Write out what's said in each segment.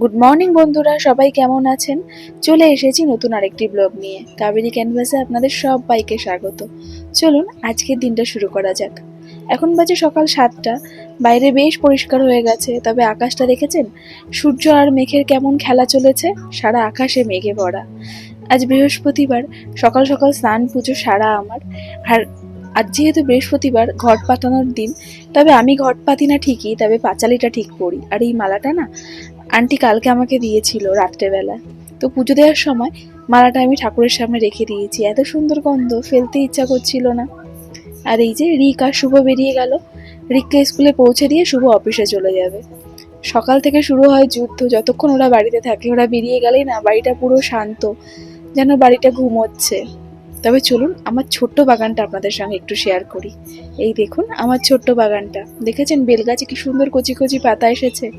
Good morning বন্ধুরা। সবাই কেমন আছেন? চলে এসেছি নতুন আরেকটি ব্লগ নিয়ে। কাবেরি ক্যানভাসে আপনাদের সব বাইকে স্বাগত। চলুন, আজকের দিনটা শুরু করা যাক। এখন বাজে সকাল সাতটা। বাইরে বেশ পরিষ্কার হয়ে গেছে। তবে আকাশটা দেখেছেন? সূর্য আর মেঘের কেমন খেলা চলেছে? সারা আকাশে মেঘে ভরা। আজ বৃহস্পতিবার। সকাল সকাল স্নান, পুজো সারা আমার। আর আজ যেহেতু বৃহস্পতিবার, ঘট পাতানোর দিন, তবে আমি ঘট পাতি না ঠিকই, তবে পাঁচালিটা ঠিক পড়ি আর এই মালাটা না আন্টি কালকে আমাকে দিয়েছিল রাত্রেবেলা তো পুজো দেওয়ার সময় মালাটা আমি ঠাকুরের সামনে রেখে দিয়েছি। এত সুন্দর গন্ধ, ফেলতে ইচ্ছা করছিল না। আর এই যে রিক আর শুভ বেরিয়ে গেল। রিককে স্কুলে পৌঁছে দিয়ে শুভ অফিসে চলে যাবে। সকাল থেকে শুরু হয় যুদ্ধ। যতক্ষণ ওরা বাড়িতে থাকে, ওরা বেরিয়ে গেলেই না, বাড়িটা পুরো শান্ত। যেন বাড়িটা ঘুমোচ্ছে। তবে চলুন আমার ছোট্ট বাগানটা আপনাদের সঙ্গে একটু শেয়ার করি। এই দেখুন, আমার ছোট্ট বাগানটা। দেখেছেন, বেলগাছে কি সুন্দর কচি কচি পাতা এসেছে।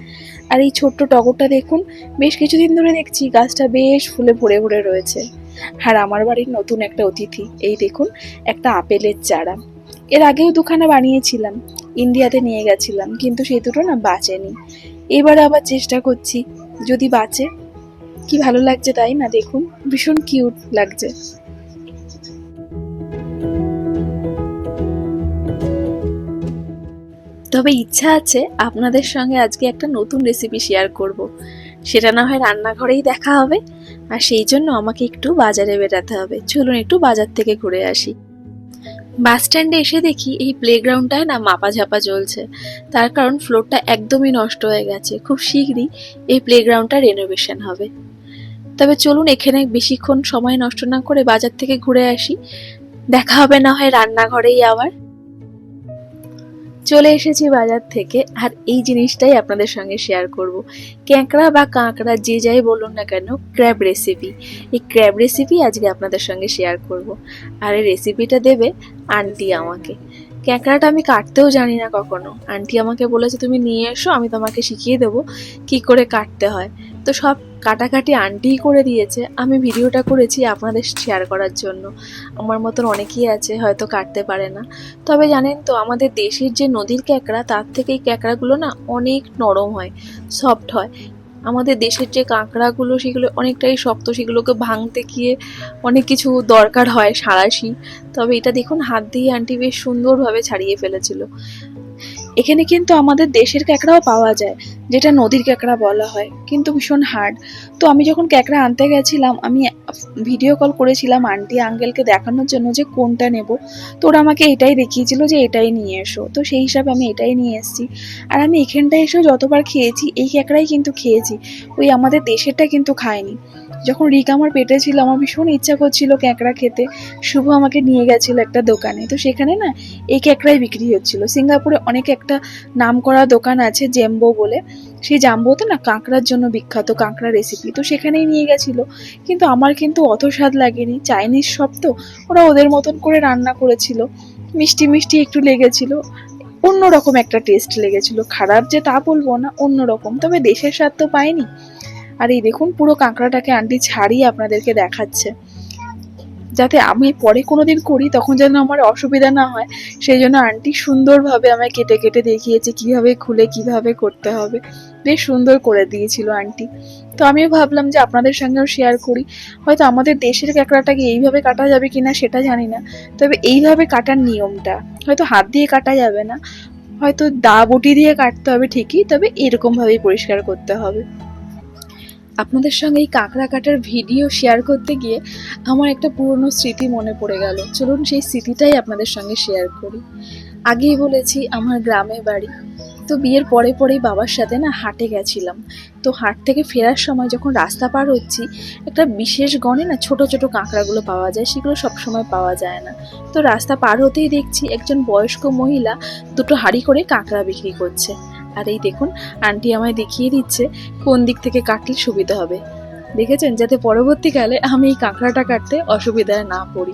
আর এই ছোট্ট টগরটা দেখুন, বেশ কিছুদিন ধরে দেখছি গাছটা বেশ ফুলে ভরে ভরে রয়েছে। আর আমার বাড়ির নতুন একটা অতিথি, এই দেখুন, একটা আপেলের চারা। এর আগেও দুখানা বানিয়েছিলাম, ইন্ডিয়াতে নিয়ে গেছিলাম, কিন্তু সেই দুটো না বাঁচেনি। এবার আবার চেষ্টা করছি, যদি বাঁচে, কি ভালো লাগছে তাই না দেখুন, ভীষণ কিউট লাগছে। তবে ইচ্ছা আছে আপনাদের সঙ্গে আজকে একটা নতুন রেসিপি শেয়ার করব। সেটা না হয় রান্নাঘরেই দেখা হবে। আর সেই জন্য আমাকে একটু বাজারে বেরাতে হবে। চলুন একটু বাজার থেকে ঘুরে আসি। বাস স্ট্যান্ডে এসে দেখি এই প্লেগ্রাউন্ডটায় না মাপা ঝাপা চলছে। তার কারণ ফ্লোরটা একদমই নষ্ট হয়ে গেছে। খুব শীঘ্রই এই প্লেগ্রাউন্ডটা রেনোভেশন হবে। তবে চলুন এখানে বেশিক্ষণ সময় নষ্ট না করে বাজার থেকে ঘুরে আসি। দেখা হবে না হয় রান্নাঘরেই আবার। চলে এসেছি বাজার থেকে, আর এই জিনিসটাই আপনাদের সঙ্গে শেয়ার করব। ক্যাঁকড়া বা কাঁকড়া যে যাই বলুন না কেন ক্র্যাব রেসিপি এই ক্র্যাব রেসিপি আজকে আপনাদের সঙ্গে শেয়ার করব। আর এই রেসিপিটা দেবে আন্টি আমাকে। ক্যাঁকড়াটা আমি কাটতেও জানি না কখনো। আন্টি আমাকে বলেছে, তুমি নিয়ে এসো, আমি তোমাকে শিখিয়ে দেবো কি করে কাটতে হয়। তো সব কাটাকাটি আন্টিই করে দিয়েছে। আমি ভিডিওটা করেছি আপনাদের শেয়ার করার জন্য। আমার মতন অনেকেই আছে, হয়তো কাটতে পারে না। তবে জানেন তো, আমাদের দেশের যে নদীর ক্যাঁকড়া, তার থেকে এই ক্যাঁকড়াগুলো না অনেক নরম হয় সফট হয়। আমাদের দেশের যে কাঁকড়াগুলো, সেগুলো অনেকটাই শক্ত, সেগুলোকে ভাঙতে গিয়ে অনেক কিছু দরকার হয় সাঁড়াশি তবে এটা দেখুন, হাত দিয়ে আন্টি বেশ সুন্দরভাবে ছাড়িয়ে ফেলেছিল। এখানে কিন্তু আমাদের দেশের ক্যাঁকড়াও পাওয়া যায়, যেটা নদীর ক্যাঁকড়া বলা হয়, কিন্তু ভীষণ হার্ড তো আমি যখন ক্যাঁকড়া আনতে গেছিলাম, আমি ভিডিও কল করেছিলাম আন্টি আঙ্কেলকে দেখানোর জন্য যে কোনটা নেব। তো ওরা আমাকে এটাই দেখিয়েছিল যে এটাই নিয়ে এসো। তো সেই হিসাবে আমি এটাই নিয়ে এসেছি। আর আমি এখানটায় এসেও যতবার খেয়েছি, এই ক্যাঁকড়াই কিন্তু খেয়েছি। ওই আমাদের দেশেরটা কিন্তু খাইনি যখন রিক আমার পেটে ছিল, আমার ভীষণ ইচ্ছা করছিল ক্যাঁকড়া খেতে। শুভ আমাকে নিয়ে গেছিল একটা দোকানে। তো সেখানে না এই ক্যাঁকড়াই বিক্রি হচ্ছিল। সিঙ্গাপুরে অনেক একটা নাম করা দোকান আছে, জেম্বো বলে। সেই জাম্বোতে না কাঁকড়ার জন্য বিখ্যাত কাঁকড়া রেসিপি তো সেখানেই নিয়ে গেছিল। কিন্তু আমার কিন্তু অত স্বাদ লাগেনি। চাইনিজ সব তো ওরা ওদের মতন করে রান্না করেছিল। মিষ্টি মিষ্টি একটু লেগেছিল। অন্যরকম একটা টেস্ট লেগেছিল। খারাপ যে তা বলব না, অন্যরকম। তবে দেশের স্বাদ তো পাইনি। আর এই দেখুন, পুরো কাঁকড়াটাকে আন্টি ছাড়িয়ে আপনাদেরকে দেখাচ্ছে। যাতে আমি পরে কোনোদিন করি, তখন যেন আমার অসুবিধা না হয়। সেই জন্য আন্টি সুন্দরভাবে আমায় কেটে কেটে দেখিয়েছে, কীভাবে খুলে, কীভাবে করতে হবে। বেশ সুন্দর করে দিয়েছিল আন্টি। তো আমিও ভাবলাম যে আপনাদের সঙ্গেও শেয়ার করি। হয়তো আমাদের দেশের ক্যাঁকড়াটাকে এইভাবে কাটা যাবে কিনা সেটা জানি না। তবে এইভাবে কাটার নিয়মটা, হয়তো হাত দিয়ে কাটা যাবে না। হয়তো দা বটি দিয়ে কাটতে হবে ঠিকই, তবে এরকমভাবেই পরিষ্কার করতে হবে। আপনাদের সঙ্গে এই কাঁকড়া কাটার ভিডিও শেয়ার করতে গিয়ে আমার একটা পুরনো স্মৃতি মনে পড়ে গেল। চলুন সেই স্মৃতিটাই আপনাদের সঙ্গে শেয়ার করি। আগেই বলেছি, আমার গ্রামে বাড়ি। তো বিয়ের পরে পরেই বাবার সাথে না হাটে গেছিলাম। তো হাট থেকে ফেরার সময় যখন রাস্তা পার হচ্ছি, একটা বিশেষ গণে না ছোট ছোট কাঁকড়াগুলো পাওয়া যায়, সেগুলো সব সময় পাওয়া যায় না। তো রাস্তা পার হতেই দেখছি, একজন বয়স্ক মহিলা দুটো হাঁড়ি করে কাঁকড়া বিক্রি করছে। আর এই দেখুন, আন্টি আমায় দেখিয়ে দিচ্ছে কোন দিক থেকে কাটলে সুবিধা হবে। দেখেছেন? যাতে পরবর্তীকালে আমি এই কাঁকড়াটা কাটতে অসুবিধায় না পড়ি।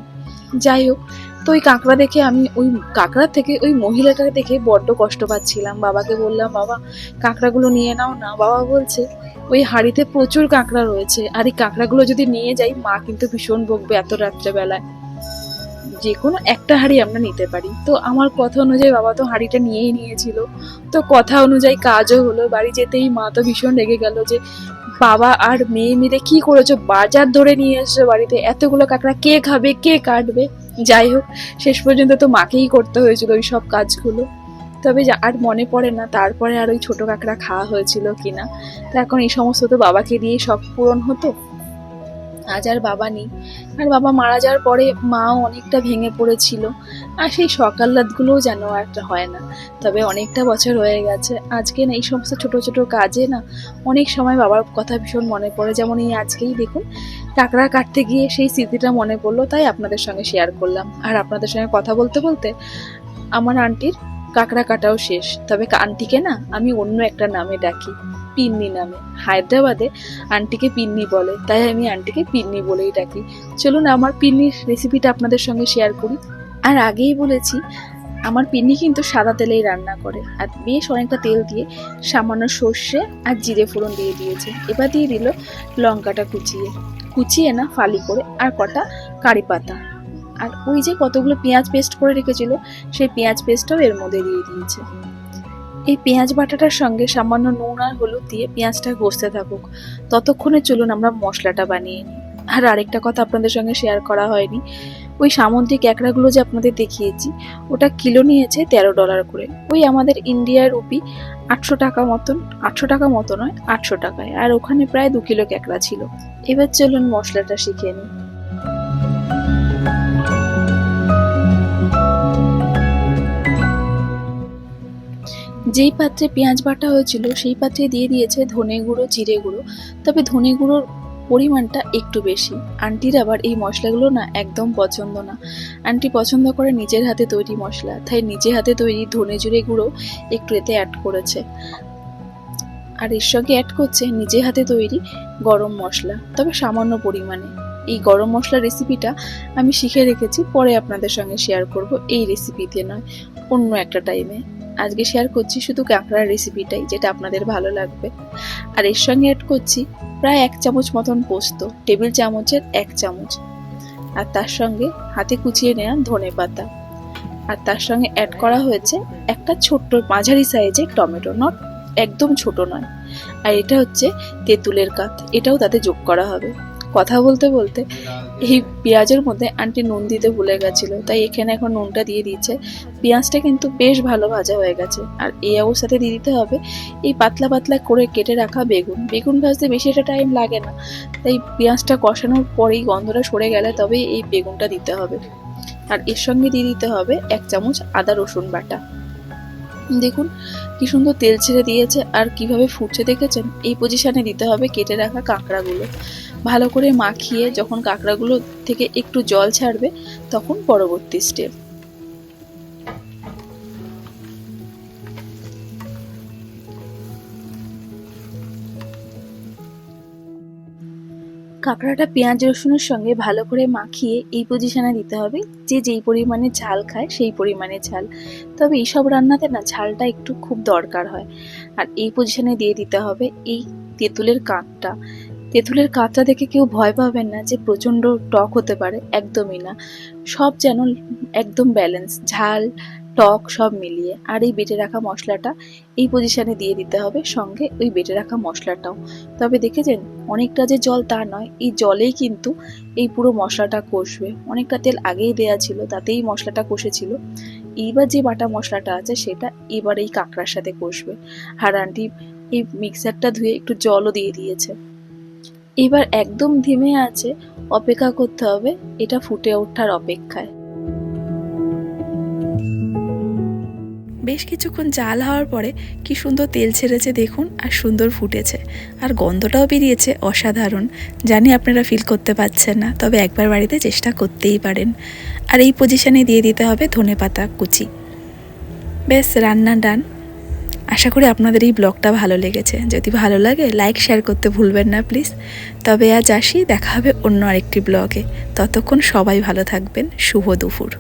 যাই হোক, তো ওই কাঁকড়া দেখে আমি, ওই কাঁকড়ার থেকে ওই মহিলাটাকে দেখে বড্ড কষ্ট পাচ্ছিলাম। বাবাকে বললাম, বাবা, কাঁকড়াগুলো নিয়ে নাও না। বাবা বলছে, ওই হাঁড়িতে প্রচুর কাঁকড়া রয়েছে। আর এই কাঁকড়াগুলো যদি নিয়ে যাই, মা কিন্তু ভীষণ বকবে এত রাত্রেবেলায়। যে কোনো একটা হাঁড়ি আমরা নিতে পারি। তো আমার কথা অনুযায়ী বাবা তো হাঁড়িটা নিয়েই নিয়েছিল। তো কথা অনুযায়ী কাজও হলো, বাড়ি যেতেই মা তো ভীষণ রেগে গেল যে, বাবা আর মেয়ে মিলে কি করেছ? বাজার ধরে নিয়ে এসছো বাড়িতে। এতগুলো কাঁকড়া কে খাবে, কে কাটবে? যাই হোক, শেষ পর্যন্ত তো মাকেই করতে হয়েছিল ওই সব কাজগুলো। তবে আর মনে পড়ে না তারপরে আর ওই ছোটো কাঁকড়া খাওয়া হয়েছিল কিনা। তো এখন এই সমস্ত তো বাবাকে দিয়ে সব পূরণ হতো। আজ আর বাবা নেই। আর বাবা মারা যাওয়ার পরে মাও অনেকটা ভেঙে পড়েছিল। আর সেই সকাল রাতগুলোও যেন একটা হয় না। তবে অনেকটা বছর হয়ে গেছে। আজকে না এই সমস্ত ছোট ছোট কাজে না অনেক সময় বাবার কথা ভীষণ মনে পড়ে। যেমন এই আজকেই দেখুন, কাঁকড়া কাটতে গিয়ে সেই স্মৃতিটা মনে পড়ল, তাই আপনাদের সঙ্গে শেয়ার করলাম। আর আপনাদের সঙ্গে কথা বলতে বলতে আমার আন্টির কাঁকড়া কাটাও শেষ। তবে আন্টিকে না আমি অন্য একটা নামে ডাকি। পিন্নি নামে। হায়দ্রাবাদে আন্টিকে পিন্নি বলে। তাই আমি আন্টিকে পিন্নি বলেই ডাকি। চলুন আমার পিন্নির রেসিপিটা আপনাদের সঙ্গে শেয়ার করি। আর আগেই বলেছি, আমার পিন্নি কিন্তু সাদা তেলেই রান্না করে। আর বেশ অনেকটা তেল দিয়ে সামান্য সর্ষে আর জিরে ফোড়ন দিয়ে দিয়েছে। এবার দিয়ে দিল লঙ্কাটা কুচিয়ে। কুচিয়ে না, ফালি করে আর কটা কারি পাতা। আর ওই যে কতগুলো পেঁয়াজ পেস্ট করে রেখেছিল, সেই পেঁয়াজ পেস্টটাও এর মধ্যে দিয়ে দিয়েছে। এই পেঁয়াজ বাটাটার সঙ্গে সামান্য নুন আর হলুদ দিয়ে পেঁয়াজটা কষতে থাকুক। ততক্ষণে চলুন আমরা মশলাটা বানিয়ে নিই। আর আরেকটা কথা আপনাদের সঙ্গে শেয়ার করা হয়নি। ওই সামুদ্রিক ক্যাকড়াগুলো যে আপনাদের দেখিয়েছি, ওটা কিলো নিয়েছে তেরো ডলার করে। ওই আমাদের ইন্ডিয়ার রুপি আটশো টাকা মতন, আটশো টাকা মতো নয়, আটশো টাকায়। আর ওখানে প্রায় দু কিলো ক্যাকড়া ছিল। এবার চলুন মশলাটা শিখে নিই। যেই পাত্রে পেঁয়াজ বাটা হয়েছিল, সেই পাত্রে দিয়ে দিয়েছে ধনে গুঁড়ো, জিরে গুঁড়ো। তবে ধনে গুঁড়োর পরিমাণটা একটু বেশি। আন্টির আবার এই মশলাগুলো না একদম পছন্দ না। আন্টি পছন্দ করে নিজের হাতে তৈরি মশলা, তাই নিজে হাতে তৈরি ধনে জিরে গুঁড়ো একটু এতে অ্যাড করেছে। আর এর সঙ্গে অ্যাড করছে নিজে হাতে তৈরি গরম মশলা, তবে সামান্য পরিমাণে। এই গরম মশলা রেসিপিটা আমি শিখে রেখেছি, পরে আপনাদের সঙ্গে শেয়ার করব। এই রেসিপিতে নয়, অন্য একটা টাইমে আজকে শেয়ার করছি শুধু কাঁকড়ার রেসিপিটাই যেটা আপনাদের ভালো লাগবে। আর এর সঙ্গে অ্যাড করছি প্রায় এক চামচ মতন পোস্ত টেবিল চামচের এক চামচ। আর তার সঙ্গে হাতে কুচিয়ে নেওয়া ধনে পাতা। আর তার সঙ্গে অ্যাড করা হয়েছে একটা ছোট্ট মাঝারি সাইজের টমেটো নট একদম ছোট নয়। আর এটা হচ্ছে তেঁতুলের কাত এটাও তাতে যোগ করা হবে। কথা বলতে বলতে এই পেঁয়াজের মধ্যে আন্টি নুন দিতে ভুলে গেছিল, তাই এখানে এখন নুনটা দিয়ে দিচ্ছে। পেঁয়াজটা কিন্তু বেশ ভালো ভাজা হয়ে গেছে। আর এই অবস্থাতে দিয়ে দিতে হবে এই পাতলা পাতলা করে কেটে রাখা বেগুন। বেগুন ভাজতে বেশি একটা টাইম লাগে না, তাই পেঁয়াজটা কষানোর পরেই গন্ধটা সরে গেলে তবেই এই বেগুনটা দিতে হবে। আর এর সঙ্গে দিয়ে দিতে হবে এক চামচ আদা রসুন বাটা। দেখুন কি সুন্দর তেল ছেড়ে দিয়েছে, আর কীভাবে ফুটছে দেখেছেন? এই পজিশনে দিতে হবে কেটে রাখা কাঁকড়াগুলো। ভালো করে মাখিয়ে যখন কাঁকড়াগুলো থেকে একটু জল ছাড়বে, তখন পরবর্তী স্টেপ কাঁকড়াটা পেঁয়াজ রসুনের সঙ্গে ভালো করে মাখিয়ে এই পজিশনে দিতে হবে যে যেই পরিমাণে ঝাল খায় সেই পরিমাণে ঝাল। তবে এইসব রান্নাতে না ঝালটা একটু খুব দরকার হয়। আর এই পজিশনে দিয়ে দিতে হবে এই তেঁতুলের কাঁকটা তেঁতুলের কাঁচা দেখে কেউ ভয় পাবেন না যে প্রচণ্ড টক হতে পারে, একদমই না। সব যেন একদম ব্যালেন্স ঝাল, টক সব মিলিয়ে। আর এই বেটে রাখা মশলাটা এই পজিশানে দিয়ে দিতে হবে, সঙ্গে ওই বেটে রাখা মশলাটাও। তবে দেখেছেন, অনেকটা যে জল তা নয়, এই জলেই কিন্তু এই পুরো মশলাটা কষবে। অনেকটা তেল আগেই দেয়া ছিল, তাতেই মশলাটা কষেছিল। এইবার যে বাটা মশলাটা আছে, সেটা এবার এই কাঁকড়ার সাথে কষবে। আর আন্টি এই মিক্সারটা ধুয়ে একটু জলও দিয়ে দিয়েছে। এবার একদম ধিমে আছে, অপেক্ষা করতে হবে, এটা ফুটে ওঠার অপেক্ষায়। বেশ কিছুক্ষণ জাল হওয়ার পরে কি সুন্দর তেল ছেড়েছে দেখুন আর সুন্দর ফুটেছে। আর গন্ধটাও বেরিয়েছে অসাধারণ। জানি আপনারা ফিল করতে পারছেন না, তবে একবার বাড়িতে চেষ্টা করতেই পারেন। আর এই পজিশনে দিয়ে দিতে হবে ধনে পাতা কুচি। বেশ রান্না ডান আশা করি আপনাদের এই ব্লগটা ভালো লেগেছে। যদি ভালো লাগে লাইক শেয়ার করতে ভুলবেন না প্লিজ তবে আজ আসি, দেখা হবে অন্য আরেকটি ব্লগে। ততক্ষণ সবাই ভালো থাকবেন। শুভ দুপুর।